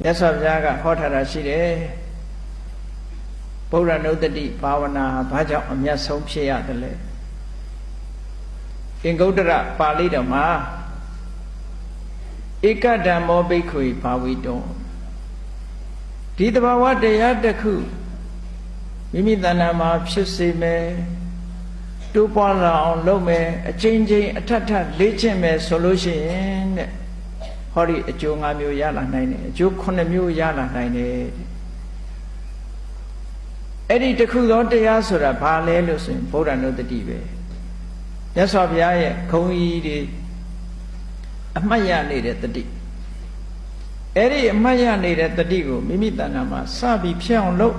မြတ်စွာဘုရားကဟောထားတာရှိတယ်ဗုဒ္ဓနုတ္တိဘာဝနာဘာကြောင့်အမျက်ဆုံးဖြစ်ရတယ်လဲအင်္ဂုတ္တရပါဠိတော်မှာဧကဓမ္မောဘိက္ခွေဘာဝိတောဒီတဘာဝတရားတစ်ခုမိမိတဏ္ဍာမှာဖြစ်စေမယ်တိုးပွားလာအောင်လုပ်မယ်အချင်းချင်းအထက်ထပ်လေ့ကျင့်မယ်ဆိုလို့ရှိရင်တဲ့ ဟောဒီအကျိုး၅မျိုးရလာနိုင်တယ်အကျိုး9မျိုးရလာနိုင်တယ်တဲ့အဲ့ဒီတခုသောတရားဆိုတာဘာလဲလို့ဆိုရင်ဗုဒ္ဓနုတ္တိပဲမြတ်စွာဘုရားရဲ့ခုံကြီးတွေအမှတ်ရနေတဲ့တတိအဲ့ဒီအမှတ်ရနေတဲ့တတိကိုမိမိတဏ္ဍာမှာစပြီးဖြစ်အောင်လုပ်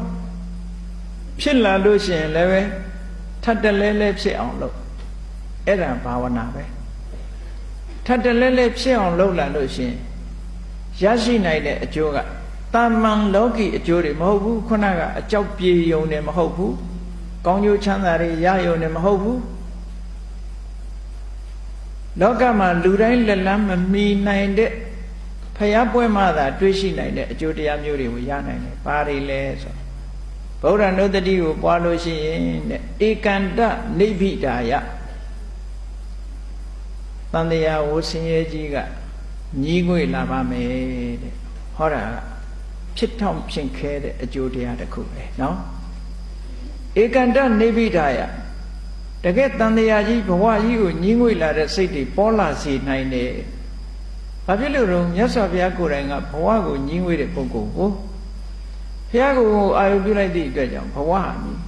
ဖြစ်လာလို့ရှိရင်လည်းပဲထပ်တလဲလဲဖြစ်အောင်လုပ်အဲ့ဒါဘာဝနာပဲ ထပ်တလဲလဲဖြစ်အောင်လုပ်လာလို့ရှိရင်ရရှိနိုင်တဲ့အကျိုးကတာမန်လောကီအကျိုးတွေမဟုတ်ဘူးခုနကအကြောက်ပြေယုံနေမဟုတ်ဘူးကောင်းကျိုးချမ်းသာတွေရယုံနေမဟုတ်ဘူးလောကမှာလူတိုင်းလက်လန်းမမီနိုင်တဲ့ဖျားပွဲမှသာတွေးရှိနိုင်တဲ့အကျိုးတရားမျိုးတွေကိုရနိုင်တယ်။ဘာတွေလဲဆိုဗုဒ္ဓနုတ္တိကိုပွားလို့ရှိရင်တဲ့ဧကန္တနိဗ္ဗိဒါယ တန်တရားဝဆင်းရဲကြီးကညီးငွေလာပါမယ်တဲ့ဟောတာဖြစ်ထောင်ဖြစ်ခဲတဲ့အကျိုးတရားတစ်ခုပဲเนาะဧကန္တနိဗ္ဗိဒါယတကယ်တန်တရားကြီးဘဝကြီးကိုညီးငွေလာတဲ့စိတ်တွေပေါ်လာစေနိုင်တယ်။ဘာဖြစ်လို့တော့မြတ်စွာဘုရားကိုယ်တိုင်ကဘဝကိုညီးငွေတဲ့ပုဂ္ဂိုလ်ကိုဘုရားကိုအာရုံပြုလိုက်သည့်အတွက်ကြောင့်ဘဝဟာမြည်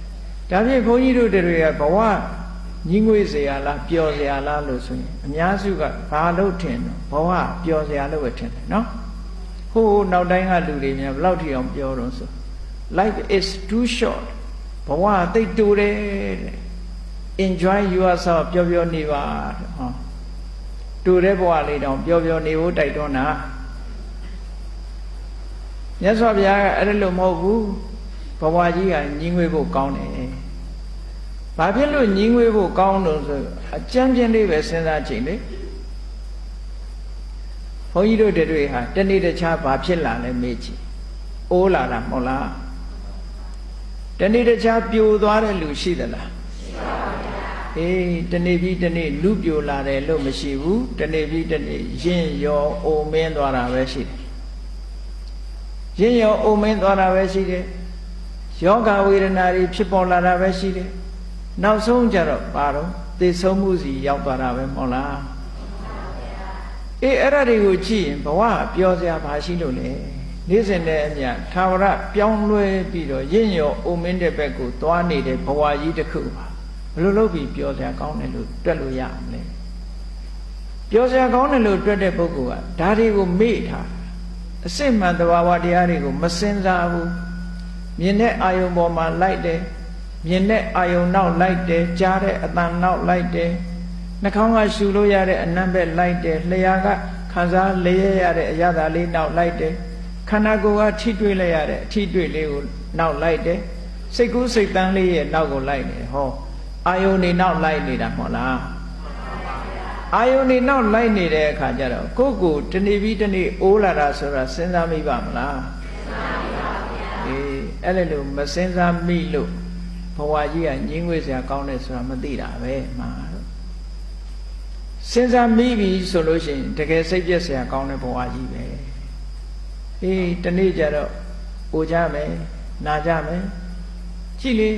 ။ဒါဖြင့်ဘုန်းကြီးတို့တွေကဘဝ ညီးငွေเสียလားပျော်เสียလားလို့ဆိုရင်အများစုကဘာလို့ထင်တော့ဘဝပျော်เสียလို့ပဲထင်တယ်နော်။ဟိုးနောက်တိုင်းကလူတွေများဘယ်လောက်ထိအောင်ပြောတော့ဆို life is too short ဘဝသိပ်တူတယ်တဲ့ enjoy yourself ပျော်ပျော်နေပါတဲ့ဟောတူတဲ့ဘဝလေးတောင်ပျော်ပျော်နေဖို့တိုက်တွန်းတာမြတ်စွာဘုရားကအဲ့ဒါလို့မဟုတ်ဘူးဘဝကြီးကညီငွေဖို့ကောင်းတယ် ဘာဖြစ်လို့ညီငွေဖို့ကောင်းလို့ဆိုအကြမ်းပြင်းလေးပဲစဉ်းစားချိန်လေဘုန်းကြီးတို့တွေဟာတနေ့တခြားဘာဖြစ်လာလဲမေးကြည့်အိုးလာတာမဟုတ်လားတနေ့တခြားပြိုသွားတဲ့လူရှိသလားအေးတနေ့ပြီးတနေ့လူပြိုလာတယ်လို့မရှိဘူးတနေ့ပြီးတနေ့ရင့်ရောအိုမင်းသွားတာပဲရှိတယ်ရင့်ရောအိုမင်းသွားတာပဲရှိတယ်ယောဂဝေဒနာတွေဖြစ်ပေါ်လာတာပဲရှိတယ် နောက်ဆုံးကြတော့ပါတော့သေဆုံးမှုစီရောက်သွားတာပဲမဟုတ်လားအေးအဲ့ဒါတွေကိုကြည့်ရင်ဘဝပျော်စရာဘာရှိလို့လဲနေ့စဉ်နဲ့အမျှသာဝရပြောင်းလဲပြီးတော့ရင့်ရောအိုမင်းတဲ့ဘက်ကိုသွားနေတဲ့ဘဝကြီးတစ်ခုပါဘယ်လိုလုပ်ပြီးပြောစရာကောင်းတယ်လို့တွက်လို့ရမလဲပြောစရာကောင်းတယ်လို့တွက်တဲ့ပုဂ္ဂိုလ်ကဒါတွေကိုမေ့ထားအစစ်မှန်တဘာဝတရားတွေကိုမစင်စားဘူးမြင်တဲ့အာယုံပေါ်မှာလိုက်တယ် မြင်တဲ့အာယုံနောက်လိုက်တယ်ကြားတဲ့အတန်နောက်လိုက်တယ်နှာခေါင်းကရှူလို့ရတဲ့အနံ့ဘက်လိုက်တယ်လျှာကခံစားလျက်ရတဲ့အရသာလေးနောက်လိုက်တယ်ခန္ဓာကိုယ်ကထိတွေ့လိုက်ရတဲ့အထိတွေ့လေးကိုနောက်လိုက်တယ်စိတ်ကူးစိတ်တန်းလေးရဲ့နောက်ကိုလိုက်နေဟောအာယုန်နေနောက်လိုက်နေတာမဟုတ်လားအာယုန်နေနောက်လိုက်နေတဲ့အခါကျတော့ကိုယ့်ကိုတနေ့ပြီးတနေ့အိုးလာတာဆိုတာစဉ်းစားမိပါမလားစဉ်းစားမိပါဗျာအေးအဲ့လိုမစဉ်းစားမိလို့ ဘဝကြီးကညင်းငွေစရာကောင်းတယ်ဆိုတာမသိတာပဲမှာတော့စဉ်းစားမိပြီဆိုလို့ရှိရင်တကယ်စိတ်ပြည့်စရာကောင်းတဲ့ဘဝကြီးပဲအေးတနေ့ကျတော့အိုကြမယ်နာကြမယ်ကြည့်လေ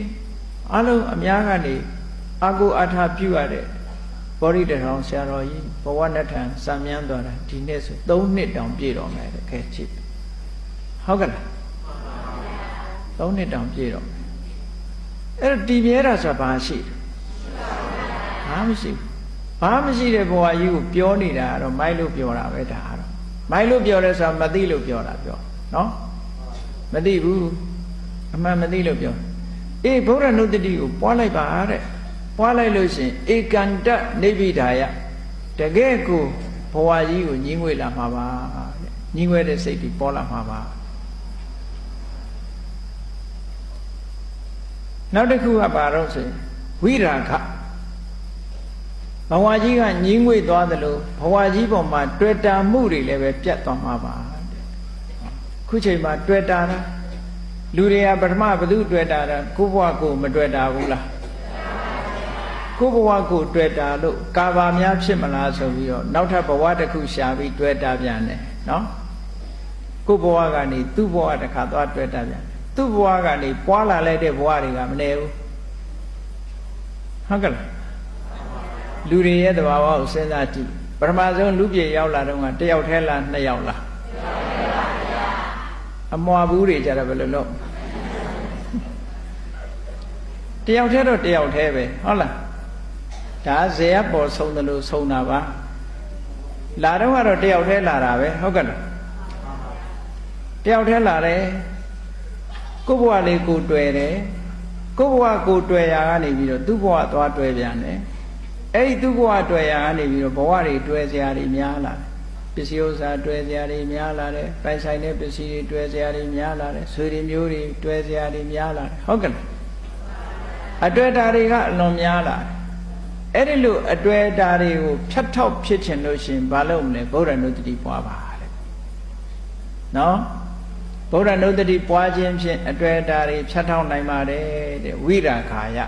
အလုံးအများကနေအာကိုအထာပြုရတဲ့ဘောရိတထောင်ဆရာတော်ကြီးဘဝနဲ့ထံစံမြန်းသွားတာဒီနေ့ဆို3နှစ်တောင်ပြည့်တော်မယ်တဲ့ခဲချစ်ဟုတ်ကလား3နှစ်တောင်ပြည့်တော်မယ် အဲ့တော့တည်မြဲတာဆိုတာဘာရှိဘာမရှိဘူးဘာမရှိတဲ့ဘဝကြီးကိုပြောနေတာကတော့မိုက်လို့ပြောတာပဲဒါကတော့မိုက်လို့ပြောတယ်ဆိုတာမသိလို့ပြောတာပြောနော်မသိဘူးအမှန်မသိလို့ပြောအေးဗုဒ္ဓနုတ္တိကိုပွားလိုက်ပါတဲ့ပွားလိုက်လို့ရှင်ဧကန္တနိဗ္ဗိဒါယတကယ်ကိုဘဝကြီးကိုညှင်းငွေလာမှာပါတဲ့ညှင်းငွေတဲ့စိတ်ဒီပေါ်လာမှာပါ နောက်တစ်ခုကဘာတော့ဆိုရင်ဝိရာခဘဝကြီးကညှင်းငွေသွားသလိုဘဝကြီးပေါ်မှာတွေ့တာမှုတွေလည်းပဲပြတ်သွားမှာပါတဲ့ဩခုချိန်မှာတွေ့တာတာလူတွေကပထမဘသူတွေ့တာတာကိုဘဝကိုမတွေ့တာဘူးလားကိုဘဝကိုတွေ့တာလို့ကာဘာများဖြစ်မလားဆိုပြီးတော့နောက်ထပ်ဘဝတစ်ခုရှာပြီးတွေ့တာပြန်တယ်နော်ကိုဘဝကနေသူ့ဘဝတစ်ခါသွားတွေ့တာပြန် သူ့ဘဝကနေပွာလာလိုက်တဲ့ဘဝတွေကမနေဘူးဟုတ်ကဲ့လားလူတွေရဲ့သဘာဝကိုစဉ်းစားကြည့်ပထမဆုံးလူပြေရောက်လာတော့ကတယောက်ထဲလားနှစ်ယောက်လားအမွာဘူးတွေကြတော့ဘယ်လိုလုပ်တယောက်ထဲတော့တယောက်ထဲပဲဟုတ်လားဒါဇေယပေါ်ဆုံးတယ်လို့ဆုံးတာပါလာတော့ကတော့တယောက်ထဲလာတာပဲဟုတ်ကဲ့လားတယောက်ထဲလာတယ် ကိုယ့်ဘဝလေးကိုတွေ့တယ်ကိုယ့်ဘဝကိုတွေ့ရာကနေပြီးတော့သူ့ဘဝသွားတွေ့ပြန်တယ်အဲ့ဒီသူ့ဘဝတွေ့ရာကနေပြီးတော့ဘဝတွေတွေ့စရာတွေများလာတယ်ပစ္စည်းဥစ္စာတွေ့စရာတွေများလာတယ်ပိုင်ဆိုင်တဲ့ပစ္စည်းတွေတွေ့စရာတွေများလာတယ်ဆွေတွေမျိုးတွေတွေ့စရာတွေများလာတယ်ဟုတ်ကဲ့လားအတွေ့အတာတွေကအလွန်များလာတယ်အဲ့ဒီလိုအတွေ့အတာတွေကိုဖြတ်ထောက်ဖြစ်ချင်လို့ရှိရင်ဘာလုပ်မလဲဗုဒ္ဓနုတ္တိပွားပါတဲ့နော် ဗုဒ္ဓနုတ္တိပွားခြင်းဖြင့်အတွေ့အတာတွေဖြတ်ထောက်နိုင်ပါတယ်တဲ့ဝိရာခာယ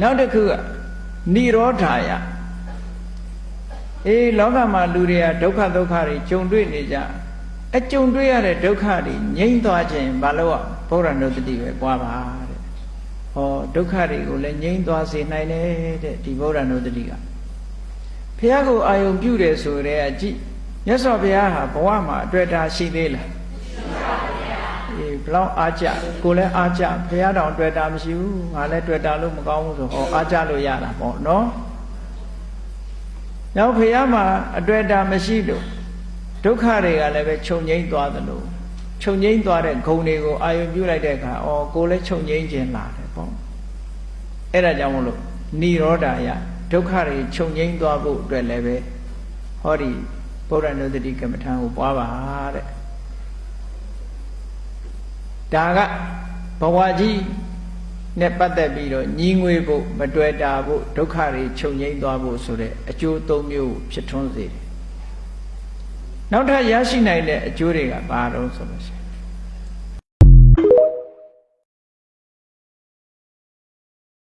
နောက်တစ်ခုကនិရောဓာယအေးလောကမှာလူတွေကဒုက္ခဒုက္ခတွေကြုံတွေ့နေကြအကြုံတွေ့ရတဲ့ဒုက္ခတွေငြိမ့်သွားခြင်းဘာလို့อ่ะဗုဒ္ဓနုတ္တိပဲပွားပါတဲ့ဟောဒုက္ခတွေကိုလည်းငြိမ့်သွားစေနိုင်တယ်တဲ့ဒီဗုဒ္ဓနုတ္တိကဘုရားကိုအာယုံပြုတယ်ဆိုတဲ့အကြည့် မြတ်စွာဘုရားဟာဘဝမှာအတွေ့အတာရှိသေးလားအေးဘလောက်အားကြကိုလည်းအားကြဘုရားတော်တွေ့တာမရှိဘူးငါလည်းတွေ့တာလို့မကောင်းဘူးဆိုဟောအားကြလို့ရတာပေါ့နော်နောက်ဘုရားမှာအတွေ့အတာမရှိလို့ဒုက္ခတွေကလည်းပဲခြုံငိမ့်သွားသလိုခြုံငိမ့်သွားတဲ့ဂုံတွေကိုအာယုံပြုလိုက်တဲ့အခါအော်ကိုလည်းခြုံငိမ့်ခြင်းလာတယ်ပေါ့အဲ့ဒါကြောင့်မလို့និရောဓယဒုက္ခတွေခြုံငိမ့်သွားဖို့အတွက်လည်းပဲဟောဒီ ဗုဒ္ဓနုတ္တိကမ္မထာကိုပွားပါတဲ့ဒါကဘဝကြီးနဲ့ပတ်သက်ပြီးတော့ညီငွေဖို့မတွေ့တာဖို့ဒုက္ခတွေချုပ်ငိမ့်သွားဖို့ဆိုတဲ့အကျိုးသုံးမျိုးဖြစ်ထွန်းစေတယ်နောက်ထပ်ရရှိနိုင်တဲ့အကျိုးတွေကဘာတော့ဆိုလို့ရှိရင်